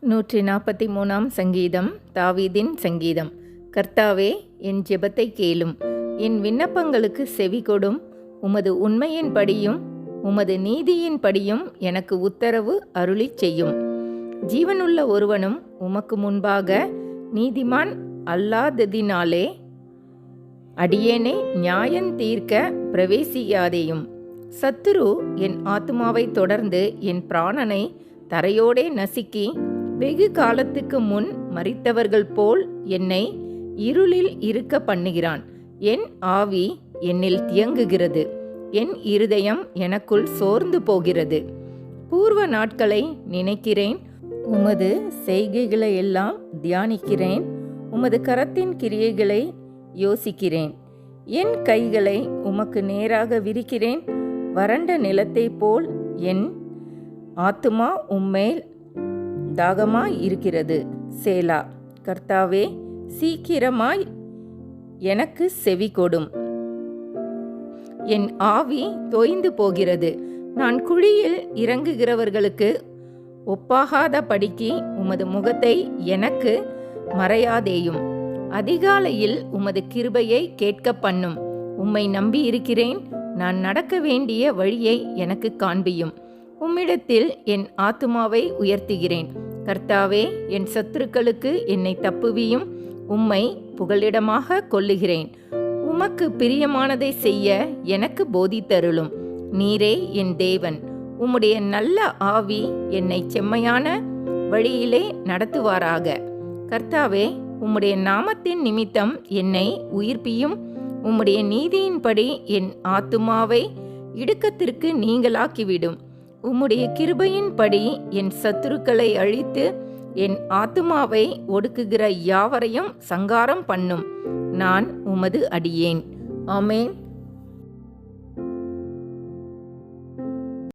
நூற்றி நாற்பத்தி மூணாம் சங்கீதம் தாவீதின் சங்கீதம். கர்த்தாவே என் ஜெபத்தை கேளும். என் விண்ணப்பங்களுக்கு செவி கொடும். உமது உண்மையின்படியும் உமது நீதியின்படியும் எனக்கு உத்தரவு அருளிச் செய்யும். ஜீவனுள்ள ஒருவனும் உமக்கு முன்பாக நீதிமான் அல்லாததினாலே அடியேனை நியாயம் தீர்க்க பிரவேசியாதேயும் சத்துரு என் ஆத்மாவை தொடர்ந்து என் பிராணனை தரையோடே நசுக்கி வெகு காலத்துக்கு முன் மறித்தவர்கள் போல் என்னை இருளில் இருக்க பண்ணுகிறான். என் ஆவி என்னில் தியங்குகிறது. என் இருதயம் எனக்குள் சோர்ந்து போகிறது. பூர்வ நாட்களை நினைக்கிறேன். உமது செய்கைகளை எல்லாம் தியானிக்கிறேன். உமது கரத்தின் கிரியைகளை யோசிக்கிறேன். என் கைகளை உமக்கு நேராக விரிக்கிறேன். வறண்ட நிலத்தைப் போல் என் ஆத்துமா உம்மேல் தாகமாய் இருக்கிறது. சேலா கர்த்தாவே சீக்கிரமாய் எனக்கு செவி கொடும். என் ஆவி தோய்ந்து போகிறது. நான் குழியில் இறங்குகிறவர்களுக்கு ஒப்பாகாத படிக்கு உமது முகத்தை எனக்கு மறையாதேயும். அதிகாலையில் உமது கிருபையை கேட்க பண்ணும். உம்மை நம்பி இருக்கிறேன். நான் நடக்க வேண்டிய வழியை எனக்கு காண்பியும். உம்மிடத்தில் என் ஆத்துமாவை உயர்த்துகிறேன். கர்த்தாவே என் சத்துருக்களுக்கு என்னை தப்புவியும் உம்மை புகலிடமாக கொள்ளுகிறேன் உமக்கு பிரியமானதை செய்ய எனக்கு போதித்தருளும் நீரே என் தேவன். உம்முடைய நல்ல ஆவி என்னை செம்மையான வழியிலே நடத்துவாராக. கர்த்தாவே உம்முடைய நாமத்தின் நிமித்தம் என்னை உயிர்ப்பியும் உம்முடைய நீதியின்படி என் ஆத்துமாவை இடுக்கத்திற்கு நீங்களாக்கிவிடும். உம்முடைய கிருபையின்படி என் சத்துருக்களை அழித்து என் ஆத்துமாவை ஒடுக்குகிற யாவரையும் சங்காரம் பண்ணும். நான் உமது அடியேன். ஆமேன்.